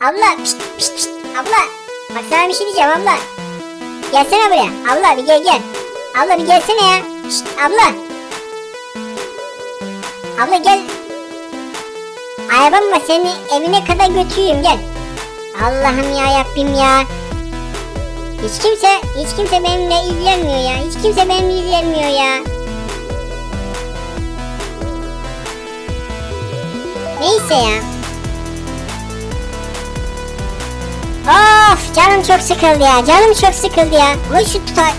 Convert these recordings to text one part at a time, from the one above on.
Abla pişt pişt pişt abla. Bak sana bir şey diyeceğim abla. Gelsene buraya. Abla bir gel gel. Abla bir gelsene ya. Pişt abla. Abla gel. Arabamla seni evine kadar götüreyim gel. Allah'ım ya Rabbim ya. Hiç kimse, hiç kimse benimle ilgilenmiyor ya. Hiç kimse benimle ilgilenmiyor ya. Neyse ya. Of canım çok sıkıldı ya. Canım çok sıkıldı ya. Vur şu tutar.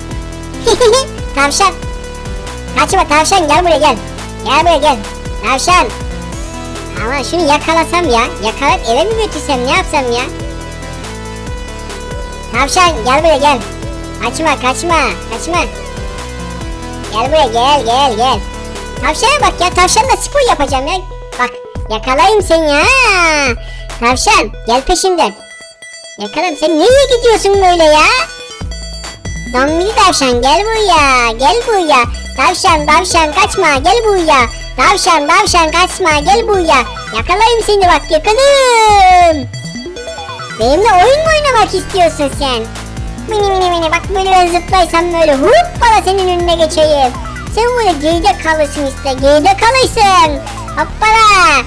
tavşan. Kaçma tavşan gel buraya gel. Gel buraya gel. Tavşan. Ama şunu yakalasam ya. Yakalayıp eve mi götürsem ne yapsam ya? Tavşan gel buraya gel. Kaçma kaçma kaçma. Gel buraya gel gel gel. Tavşana bak ya tavşanla spor yapacağım ya. Bak yakalayayım seni ya. Tavşan gel peşimden. Yakalayayım sen nereye gidiyorsun böyle ya? Dombili tavşan gel buraya gel buraya. Tavşan tavşan kaçma gel buraya. Tavşan tavşan kaçma gel buraya. Yakalayayım seni bak yakaladım. Benimle oyun mu oynamak istiyorsun sen? Mini mini mini bak böyle ben zıplaysam böyle hop bana senin önüne geçeyim. Sen böyle geride kalırsın işte geride kalırsın. Hoppala.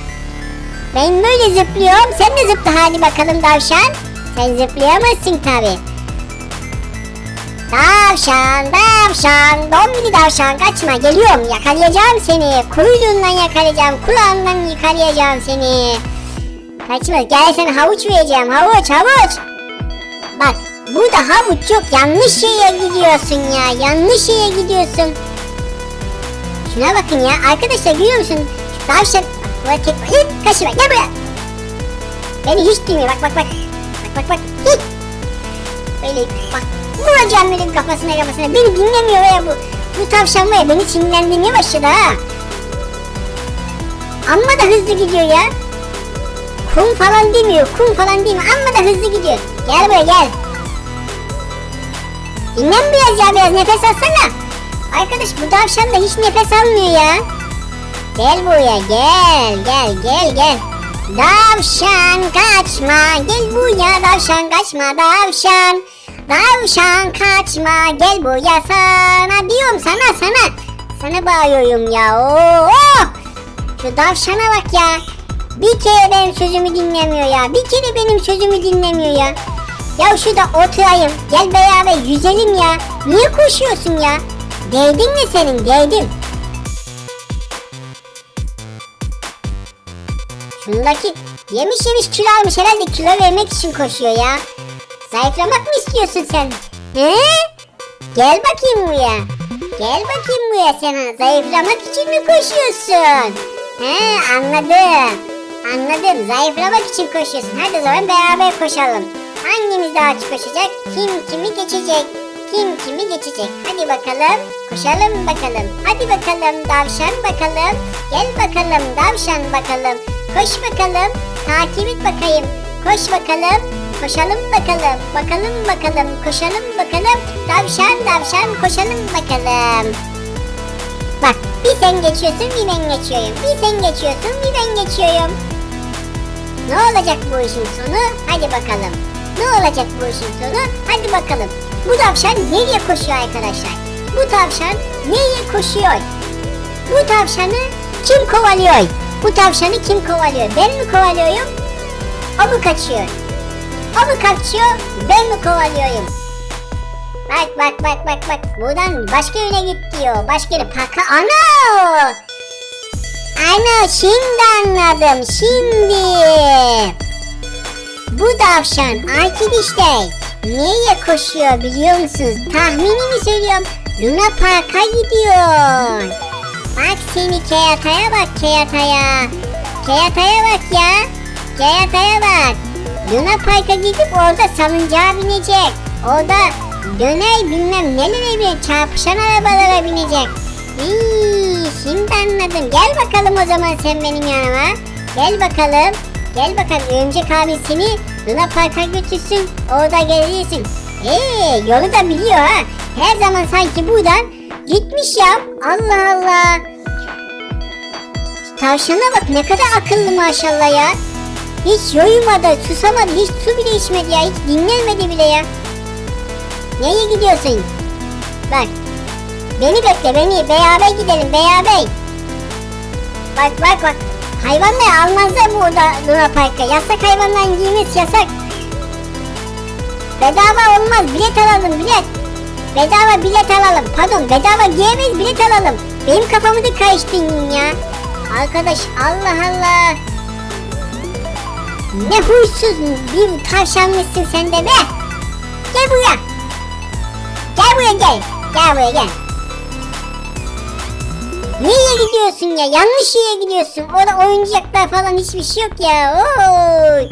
Ben böyle zıplıyorum sen de zıpla hadi bakalım tavşan. Sen zıplayamazsın tabi. Tavşan, tavşan, dombili tavşan kaçma geliyorum yakalayacağım seni. Kuyruğundan yakalayacağım, kulağından yakalayacağım seni. Kaçma gel sana havuç vereceğim havuç havuç. Bak burada havuç yok yanlış yere gidiyorsun ya yanlış yere gidiyorsun. Şuna bakın ya arkadaşlar görüyor musun? Tavşan bak Hıt, kaçma gel buraya. Beni hiç duymuyor bak bak bak. Bak bak. Hıt. Böyle bak vuracağım böyle kafasına kafasına. Beni dinlemiyor ya bu. Bu tavşan var ya beni sinirlendirmeye başladı ha. Amma da hızlı gidiyor ya. Kum falan demiyor, kum falan demiyor amma da hızlı gidiyor. Gel buraya gel. Dinlen biraz ya biraz nefes alsana. Arkadaş bu tavşan da hiç nefes almıyor ya. Gel buraya gel gel gel gel. Tavşan kaçma gel buraya tavşan kaçma tavşan. Tavşan kaçma gel buraya sana diyorum sana sana. Sana bağırıyorum ya. Oo! Şu tavşana bak ya. Bir kere benim sözümü dinlemiyor ya. Bir kere benim sözümü dinlemiyor ya. Ya şurada oturayım. Gel beraber yüzelim ya. Niye koşuyorsun ya? Değdin mi senin? Değdim. Şundaki yemiş yemiş kilo almış herhalde kilo vermek için koşuyor ya. Zayıflamak mı istiyorsun sen? He? Gel bakayım buraya. Gel bakayım buraya sana. Zayıflamak için mi koşuyorsun? He anladım. Anladım. Zayıflamak için koşuyorsun. Hadi o zaman beraber koşalım. Hangimiz daha çok koşacak? Kim kimi geçecek? Kim kimi geçecek? Hadi bakalım. Koşalım bakalım. Hadi bakalım davşan bakalım. Gel bakalım davşan bakalım. Koş bakalım. Takip et bakayım. Koş bakalım. Koşalım bakalım. Bakalım bakalım. Koşalım bakalım. Davşan davşan koşalım bakalım. Bak bir sen geçiyorsun bir ben geçiyorum. Bir sen geçiyorsun bir ben geçiyorum. Ne olacak bu işin sonu? Hadi bakalım. Ne olacak bu işin sonu? Hadi bakalım. Bu tavşan nereye koşuyor arkadaşlar? Bu tavşan nereye koşuyor? Bu tavşanı kim kovalıyor? Bu tavşanı kim kovalıyor? Ben mi kovalıyorum? O mu kaçıyor? O mu kaçıyor? Ben mi kovalıyorum? Bak bak bak bak bak. Buradan başka yöne git diyor. Başka yöne. Paka. Ana! Ana şimdi anladım. Şimdi. Bu tavşan arkadaşlar nereye koşuyor biliyor musunuz? Tahminimi söylüyorum. Luna Park'a gidiyor. Bak seni Keyata'ya bak Keyata'ya. Keyata'ya bak ya. Keyata'ya bak. Luna Park'a gidip orada salıncağa binecek. Orada döner bilmem nelere bir çarpışan arabalara binecek. İyi, şimdi anladım. Gel bakalım o zaman sen benim yanıma. Gel bakalım. Gel bakalım Örümcek abi seni Luna Park'a götürsün. Orada gelirsin. Eee yolu da biliyor ha. Her zaman sanki buradan gitmiş ya. Allah Allah. Tavşana bak ne kadar akıllı maşallah ya. Hiç uyumadı, susamadı, hiç su bile içmedi ya. Hiç dinlenmedi bile ya. Nereye gidiyorsun? Bak. Beni bekle beni. Beraber gidelim beraber. Bak bak bak. Hayvanları almazlar burada Luna Park'a. Yasak hayvanların giymesi yasak. Bedava olmaz. Bilet alalım bilet. Bedava bilet alalım. Pardon bedava giyemeyiz bilet alalım. Benim kafamı da karıştırdın ya. Arkadaş Allah Allah. Ne huysuz bir tavşanmışsın sen de be. Gel buraya. Gel buraya gel. Gel buraya gel. Nereye gidiyorsun ya? Yanlış yere gidiyorsun. Orada oyuncaklar falan hiçbir şey yok ya. Oy.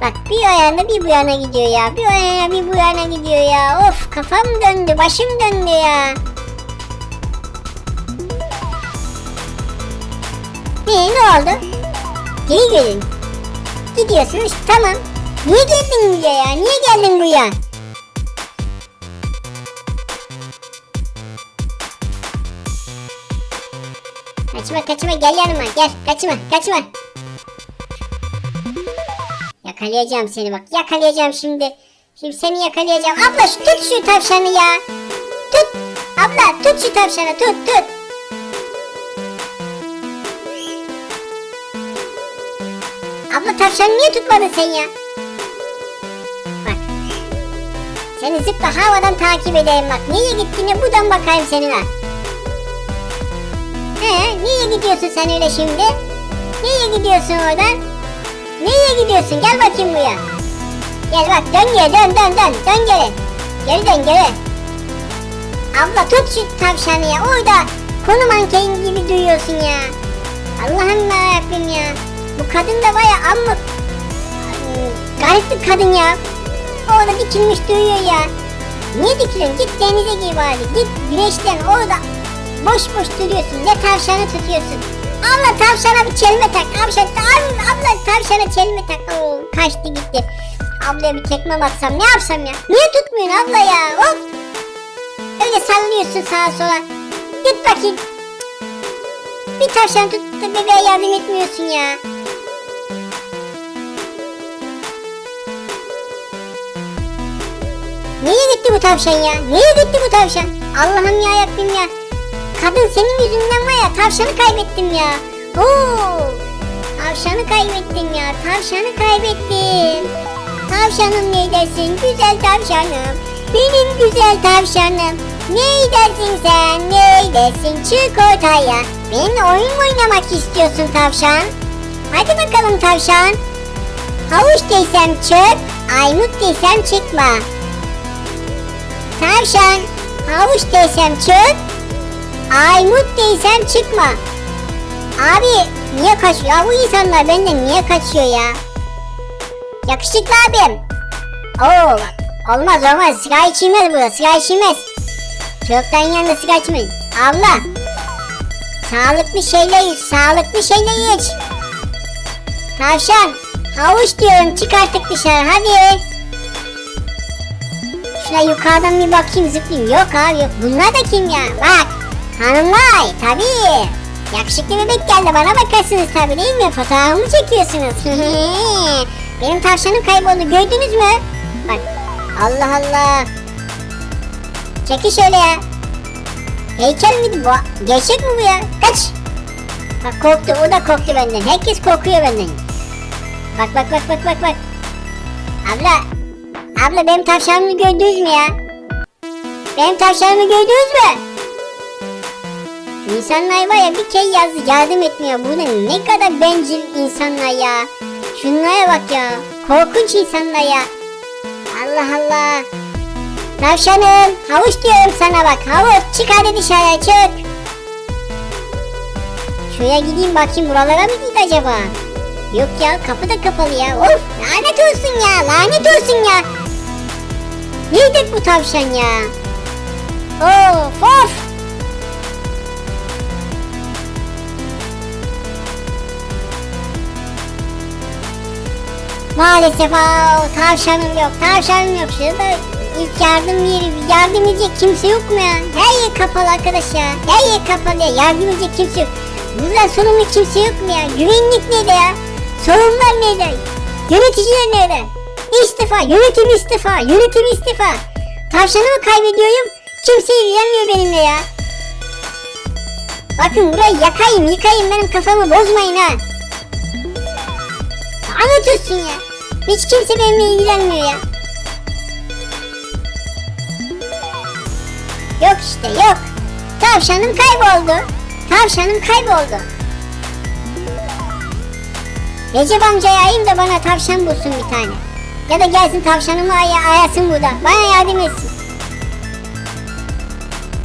Bak bir o yana bir bu yana gidiyor ya. Bir o yana bir bu yana gidiyor ya. Of kafam döndü, başım döndü ya. Ne ne oldu? Geri gelin. Gidiyorsunuz tamam. Niye geldin buraya ya? Niye geldin buraya? Kaçma kaçma gel yanıma gel kaçma kaçma. Yakalayacağım seni bak yakalayacağım şimdi. Şimdi seni yakalayacağım. Abla şu, tut şu tavşanı ya. Tut. Abla tut şu tavşanı tut tut. Abla tavşanı niye tutmadın sen ya? Bak. Seni zıpla havadan takip edeyim bak. Nereye gittiğine buradan bakayım seninle. He, niye gidiyorsun sen öyle şimdi? Niye gidiyorsun oradan? Niye gidiyorsun? Gel bakayım buraya. Gel bak dön geri dön dön dön dön geri. Geri dön geri. Abla tut şu tavşanı ya. Orada konu manken gibi duyuyorsun ya. Allah'ım yarabbim ya. Bu kadın da baya amma garip bir kadın ya. Orada dikilmiş duyuyor ya. Niye dikiliyorsun? Git denize gir bari. Git güneşten orada boş boş duruyorsun. Ne tavşanı tutuyorsun. Abla tavşana bir çelme tak. Abla, abla tavşana çelme tak. Oo, kaçtı gitti. Ablaya bir tekme baksam ne yapsam ya? Niye tutmuyorsun abla ya? Of. Öyle sallıyorsun sağa sola. Git bakayım. Bir tavşan tut da bebeğe yardım etmiyorsun ya. Gitti bu tavşan ya? Nereye gitti bu tavşan? Allah'ım ya Rabbim ya. Kadın senin yüzünden var ya tavşanı kaybettim ya. Oo! Tavşanı kaybettim ya. Tavşanı kaybettim. Tavşanım ne dersin güzel tavşanım. Benim güzel tavşanım. Ne dersin sen ne dersin çık ortaya. Benimle oyun mu oynamak istiyorsun tavşan? Hadi bakalım tavşan. Havuç desem çık, aymut desem çıkma. Tavşan, havuç desem çık, Aymut desem çıkma. Abi niye kaçıyor? Ya bu insanlar benden niye kaçıyor ya? Yakışıklı abim. Oo. Olmaz olmaz. Sigara içilmez burada. Sigara içilmez. Çocuktan yanında sigara içmeyin. Abla. Sağlıklı şeyler iç. Sağlıklı şeyler iç. Tavşan. Havuç diyorum. Çık artık dışarı. Hadi. Şuna yukarıdan bir bakayım zıplayayım. Yok abi yok. Bunlar da kim ya? Bak. Hanımlar tabii. Yakışıklı bebek geldi bana bakarsınız tabii değil mi? Fotoğrafımı çekiyorsunuz. Benim tavşanım kayboldu gördünüz mü? Bak Allah Allah. Çekil şöyle ya. Heykel miydi bu? Gerçek mi bu ya? Kaç. Bak korktu o da korktu benden. Herkes korkuyor benden. Bak bak bak bak bak bak. Abla. Abla benim tavşanımı gördünüz mü ya? Benim tavşanımı gördünüz mü? İnsanlar var ya bir kere yazdı yardım etmiyor. Bu ne, ne kadar bencil insanlar ya. Şunlara bak ya. Korkunç insanlar ya. Allah Allah. Tavşanım havuç diyorum sana bak. Havuç çık hadi dışarıya çık. Şuraya gideyim bakayım buralara mı gitti acaba? Yok ya kapı da kapalı ya. Of lanet olsun ya lanet olsun ya. Neydi bu tavşan ya? Of of. Maalesef aa, tavşanım yok, tavşanım yok. Şurada ilk yardım yeri, yardım edecek kimse yok mu ya? Her yer kapalı arkadaş ya. Her yer kapalı ya, yardım edecek kimse yok. Buradan sorumlu kimse yok mu ya? Güvenlik nerede ya? Sorunlar nerede? Yöneticiler nerede? İstifa, yönetim istifa, yönetim istifa. Tavşanımı kaybediyorum. Kimse ilgilenmiyor benimle ya. Bakın burayı yakayım, yıkayım benim kafamı bozmayın ha. Anlatıyorsun ya. Hiç kimse benimle ilgilenmiyor ya. Yok işte yok. Tavşanım kayboldu. Tavşanım kayboldu. Recep amcaya ayayım da bana tavşan bulsun bir tane. Ya da gelsin tavşanımı aya ayasın burada. Bana yardım etsin.